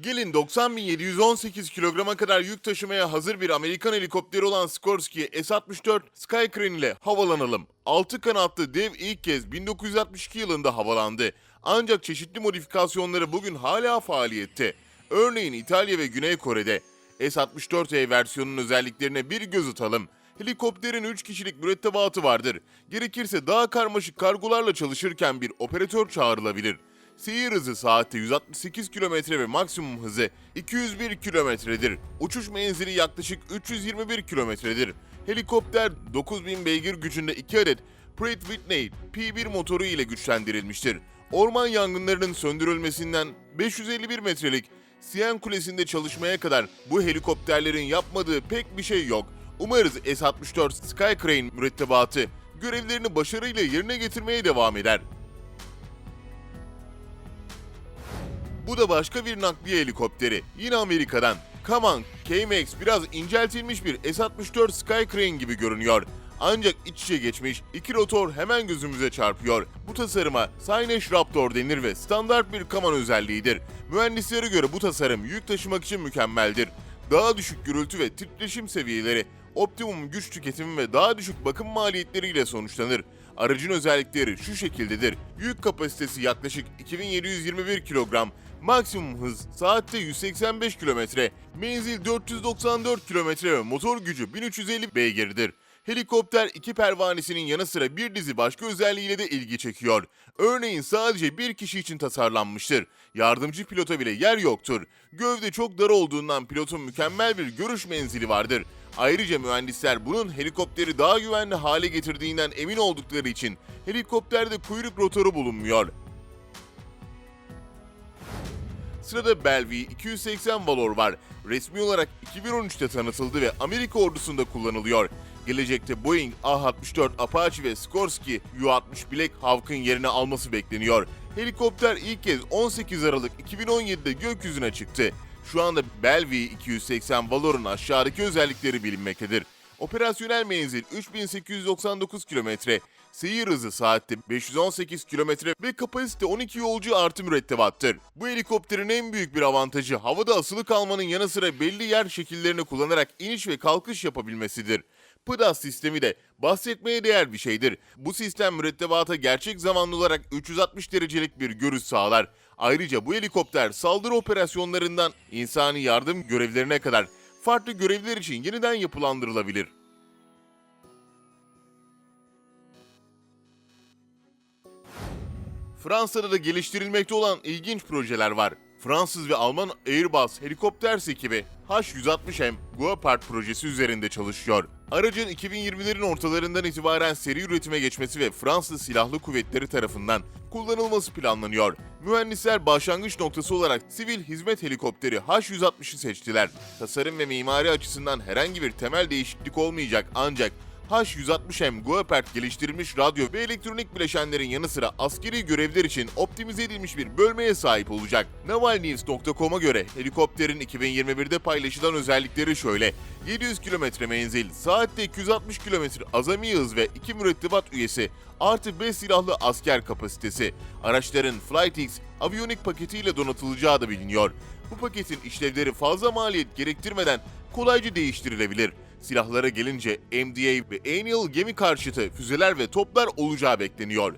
Gelin 90.718 kilograma kadar yük taşımaya hazır bir Amerikan helikopteri olan Sikorsky S-64 Skycrane ile havalanalım. 6 kanatlı dev ilk kez 1962 yılında havalandı. Ancak çeşitli modifikasyonları bugün hala faaliyette. Örneğin İtalya ve Güney Kore'de. S-64E versiyonunun özelliklerine bir göz atalım. Helikopterin 3 kişilik mürettebatı vardır. Gerekirse daha karmaşık kargolarla çalışırken bir operatör çağrılabilir. Seyir hızı saatte 168 km ve maksimum hızı 201 kilometredir. Uçuş menzili yaklaşık 321 kilometredir. Helikopter 9000 beygir gücünde 2 adet Pratt Whitney P1 motoru ile güçlendirilmiştir. Orman yangınlarının söndürülmesinden 551 metrelik Siyen Kulesi'nde çalışmaya kadar bu helikopterlerin yapmadığı pek bir şey yok. Umarız S-64 Skycrane mürettebatı görevlerini başarıyla yerine getirmeye devam eder. Bu da başka bir nakliye helikopteri. Yine Amerika'dan. Kaman K-Max biraz inceltilmiş bir S-64 Skycrane gibi görünüyor. Ancak iç içe geçmiş iki rotor hemen gözümüze çarpıyor. Bu tasarıma Cynesh Raptor denir ve standart bir Kaman özelliğidir. Mühendislere göre bu tasarım yük taşımak için mükemmeldir. Daha düşük gürültü ve titreşim seviyeleri, optimum güç tüketimi ve daha düşük bakım maliyetleriyle sonuçlanır. Aracın özellikleri şu şekildedir. Yük kapasitesi yaklaşık 2721 kilogram, maksimum hız saatte 185 kilometre, menzil 494 kilometre ve motor gücü 1350 beygirdir. Helikopter iki pervanesinin yanı sıra bir dizi başka özelliğiyle de ilgi çekiyor. Örneğin sadece bir kişi için tasarlanmıştır. Yardımcı pilota bile yer yoktur. Gövde çok dar olduğundan pilotun mükemmel bir görüş menzili vardır. Ayrıca mühendisler bunun helikopteri daha güvenli hale getirdiğinden emin oldukları için helikopterde kuyruk rotoru bulunmuyor. Sırada Bellevue 280 Valor var. Resmi olarak 2013'te tanıtıldı ve Amerika ordusunda kullanılıyor. Gelecekte Boeing A-64 Apache ve Sikorsky U-60 Black Hawk'ın yerini alması bekleniyor. Helikopter ilk kez 18 Aralık 2017'de gökyüzüne çıktı. Şu anda Bellevue 280 Valor'un aşağıdaki özellikleri bilinmektedir. Operasyonel menzil 3899 kilometre, seyir hızı saatte 518 kilometre ve kapasite 12 yolcu artı mürettebattır. Bu helikopterin en büyük bir avantajı havada asılı kalmanın yanı sıra belli yer şekillerini kullanarak iniş ve kalkış yapabilmesidir. PDAS sistemi de bahsetmeye değer bir şeydir. Bu sistem mürettebata gerçek zamanlı olarak 360 derecelik bir görüş sağlar. Ayrıca bu helikopter saldırı operasyonlarından insani yardım görevlerine kadar farklı görevler için yeniden yapılandırılabilir. Fransa'da da geliştirilmekte olan ilginç projeler var. Fransız ve Alman Airbus helikopter ekibi H-160M Guepard projesi üzerinde çalışıyor. Aracın 2020'lerin ortalarından itibaren seri üretime geçmesi ve Fransız Silahlı Kuvvetleri tarafından kullanılması planlanıyor. Mühendisler başlangıç noktası olarak sivil hizmet helikopteri H-160'ı seçtiler. Tasarım ve mimari açısından herhangi bir temel değişiklik olmayacak ancak H-160M Guepard geliştirilmiş radyo ve elektronik bileşenlerin yanı sıra askeri görevler için optimize edilmiş bir bölmeye sahip olacak. Navalnews.com'a göre helikopterin 2021'de paylaşılan özellikleri şöyle. 700 km menzil, saatte 260 km azami hız ve 2 mürettebat üyesi artı 5 silahlı asker kapasitesi. Araçların FlightX aviyonik paketiyle donatılacağı da biliniyor. Bu paketin işlevleri fazla maliyet gerektirmeden kolayca değiştirilebilir. Silahlara gelince MDA ve Aniel gemi karşıtı füzeler ve toplar olacağı bekleniyor.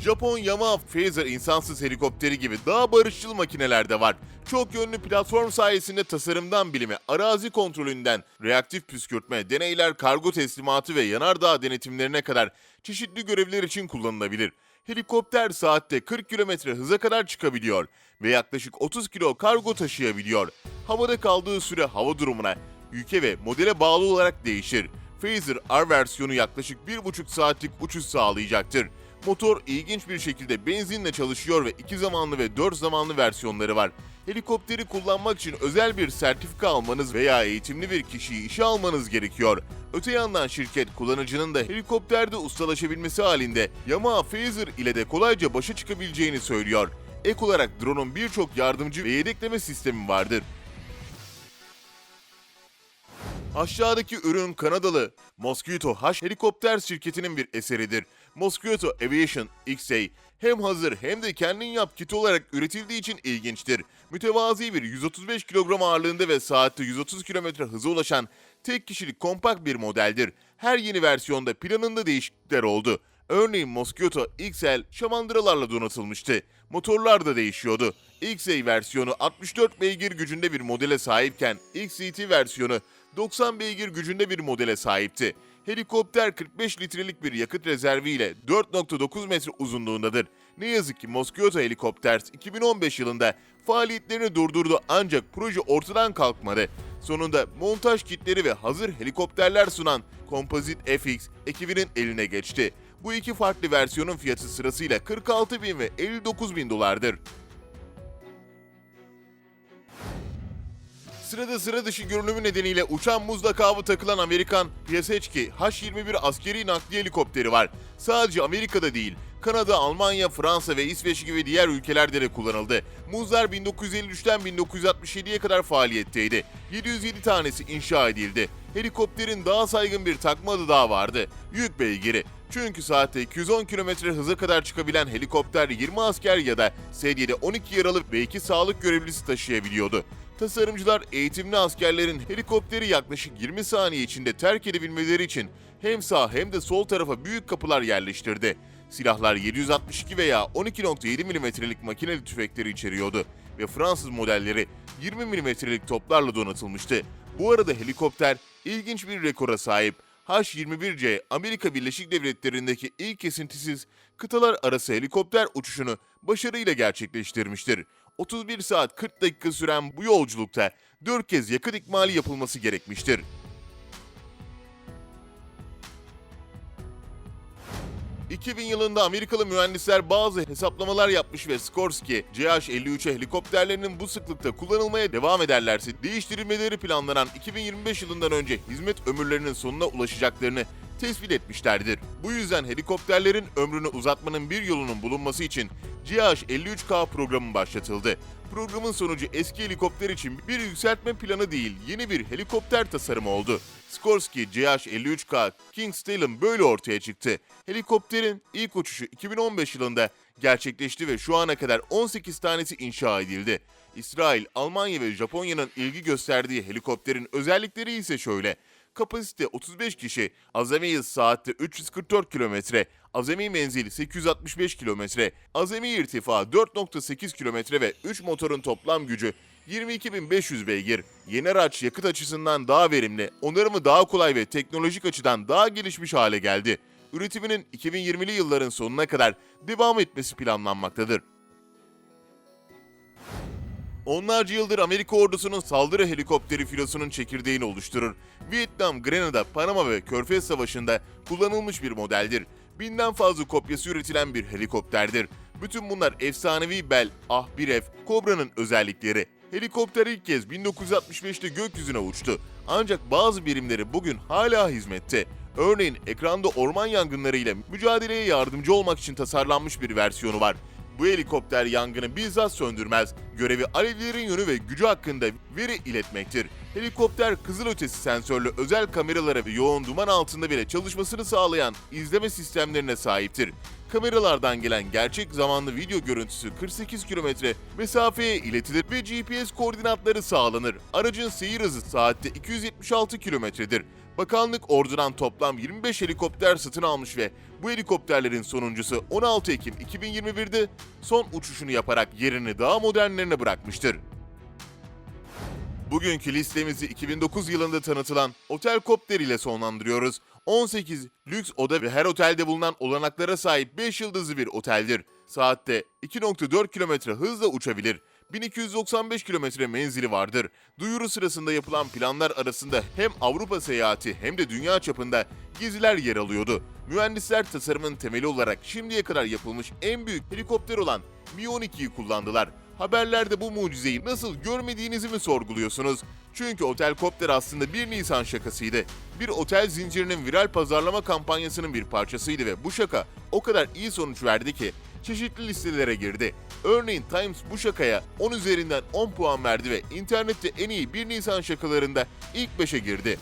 Japon Yamaha Phaser insansız helikopteri gibi daha barışçıl makineler de var. Çok yönlü platform sayesinde tasarımdan bilime, arazi kontrolünden, reaktif püskürtme, deneyler, kargo teslimatı ve yanardağ denetimlerine kadar çeşitli görevler için kullanılabilir. Helikopter saatte 40 km hıza kadar çıkabiliyor ve yaklaşık 30 kilo kargo taşıyabiliyor. Havada kaldığı süre hava durumuna, yüke ve modele bağlı olarak değişir. Phaser R versiyonu yaklaşık 1,5 saatlik uçuş sağlayacaktır. Motor ilginç bir şekilde benzinle çalışıyor ve iki zamanlı ve dört zamanlı versiyonları var. Helikopteri kullanmak için özel bir sertifika almanız veya eğitimli bir kişiyi işe almanız gerekiyor. Öte yandan şirket kullanıcının da helikopterde ustalaşabilmesi halinde Yamaha Phaser ile de kolayca başa çıkabileceğini söylüyor. Ek olarak drone'un birçok yardımcı ve yedekleme sistemi vardır. Aşağıdaki ürün Kanadalı Mosquito H helikopter şirketinin bir eseridir. Mosquito Aviation XA hem hazır hem de kendin yap kit olarak üretildiği için ilginçtir. Mütevazi bir 135 kilogram ağırlığında ve saatte 130 kilometre hıza ulaşan tek kişilik kompakt bir modeldir. Her yeni versiyonda planında değişiklikler oldu. Örneğin Mosquito XL şamandıralarla donatılmıştı. Motorlar da değişiyordu. XA versiyonu 64 beygir gücünde bir modele sahipken XCT versiyonu 90 beygir gücünde bir modele sahipti. Helikopter 45 litrelik bir yakıt rezervi ile 4.9 metre uzunluğundadır. Ne yazık ki Mosquito Helicopters 2015 yılında faaliyetlerini durdurdu ancak proje ortadan kalkmadı. Sonunda montaj kitleri ve hazır helikopterler sunan Composite FX ekibinin eline geçti. Bu iki farklı versiyonun fiyatı sırasıyla 46 bin ve 59 bin dolardır. Sırada sıra dışı görünümü nedeniyle uçan muz lakabı takılan Amerikan Piasecki H-21 askeri nakliye helikopteri var. Sadece Amerika'da değil, Kanada, Almanya, Fransa ve İsveç gibi diğer ülkelerde de kullanıldı. Muzlar 1953'ten 1967'ye kadar faaliyetteydi. 707 tanesi inşa edildi. Helikopterin daha saygın bir takma adı daha vardı. Yük beygiri. Çünkü saatte 210 km hıza kadar çıkabilen helikopter 20 asker ya da sedyede 12 yaralı ve 2 sağlık görevlisi taşıyabiliyordu. Tasarımcılar eğitimli askerlerin helikopteri yaklaşık 20 saniye içinde terk edebilmeleri için hem sağ hem de sol tarafa büyük kapılar yerleştirdi. Silahlar 762 veya 12.7 milimetrelik makineli tüfekleri içeriyordu ve Fransız modelleri 20 milimetrelik toplarla donatılmıştı. Bu arada helikopter ilginç bir rekora sahip. H-21C Amerika Birleşik Devletleri'ndeki ilk kesintisiz kıtalar arası helikopter uçuşunu başarıyla gerçekleştirmiştir. 31 saat 40 dakika süren bu yolculukta 4 kez yakıt ikmali yapılması gerekmiştir. ...2000 yılında Amerikalı mühendisler bazı hesaplamalar yapmış ve Skorsky, CH-53'e helikopterlerinin bu sıklıkta kullanılmaya devam ederlerse değiştirilmeleri planlanan 2025 yılından önce hizmet ömürlerinin sonuna ulaşacaklarını tespit etmişlerdir. Bu yüzden helikopterlerin ömrünü uzatmanın bir yolunun bulunması için CH-53K programı başlatıldı. Programın sonucu eski helikopter için bir yükseltme planı değil, yeni bir helikopter tasarımı oldu. Skorsky CH-53K King Stalin böyle ortaya çıktı. Helikopterin ilk uçuşu 2015 yılında gerçekleşti ve şu ana kadar 18 tanesi inşa edildi. İsrail, Almanya ve Japonya'nın ilgi gösterdiği helikopterin özellikleri ise şöyle. Kapasite 35 kişi, azami hız saatte 344 kilometre, azami menzil 865 kilometre, azami irtifa 4.8 kilometre ve 3 motorun toplam gücü 22.500 beygir. Yeni araç yakıt açısından daha verimli, onarımı daha kolay ve teknolojik açıdan daha gelişmiş hale geldi. Üretiminin 2020'li yılların sonuna kadar devam etmesi planlanmaktadır. Onlarca yıldır Amerika ordusunun saldırı helikopteri filosunun çekirdeğini oluşturur. Vietnam, Grenada, Panama ve Körfez Savaşı'nda kullanılmış bir modeldir. Binden fazla kopyası üretilen bir helikopterdir. Bütün bunlar efsanevi Bell, Ah-1F, Cobra'nın özellikleri. Helikopter ilk kez 1965'te gökyüzüne uçtu. Ancak bazı birimleri bugün hala hizmette. Örneğin ekranda orman yangınlarıyla mücadeleye yardımcı olmak için tasarlanmış bir versiyonu var. Bu helikopter yangını bizzat söndürmez. Görevi alevlerin yönü ve gücü hakkında veri iletmektir. Helikopter kızılötesi sensörlü özel kameralara ve yoğun duman altında bile çalışmasını sağlayan izleme sistemlerine sahiptir. Kameralardan gelen gerçek zamanlı video görüntüsü 48 kilometre mesafeye iletilir ve GPS koordinatları sağlanır. Aracın seyir hızı saatte 276 kilometredir. Bakanlık ordudan toplam 25 helikopter satın almış ve bu helikopterlerin sonuncusu 16 Ekim 2021'de son uçuşunu yaparak yerini daha modernlerine bırakmıştır. Bugünkü listemizi 2009 yılında tanıtılan Otel Kopter ile sonlandırıyoruz. 18 lüks oda ve her otelde bulunan olanaklara sahip 5 yıldızlı bir oteldir. Saatte 2.4 kilometre hızla uçabilir. 1295 kilometre menzili vardır. Duyuru sırasında yapılan planlar arasında hem Avrupa seyahati hem de dünya çapında geziler yer alıyordu. Mühendisler tasarımın temeli olarak şimdiye kadar yapılmış en büyük helikopter olan Mi-12'yi kullandılar. Haberlerde bu mucizeyi nasıl görmediğinizi mi sorguluyorsunuz? Çünkü Otel Kopter aslında 1 Nisan şakasıydı. Bir otel zincirinin viral pazarlama kampanyasının bir parçasıydı ve bu şaka o kadar iyi sonuç verdi ki çeşitli listelere girdi. Örneğin Times bu şakaya 10 üzerinden 10 puan verdi ve internette en iyi 1 Nisan şakalarında ilk 5'e girdi.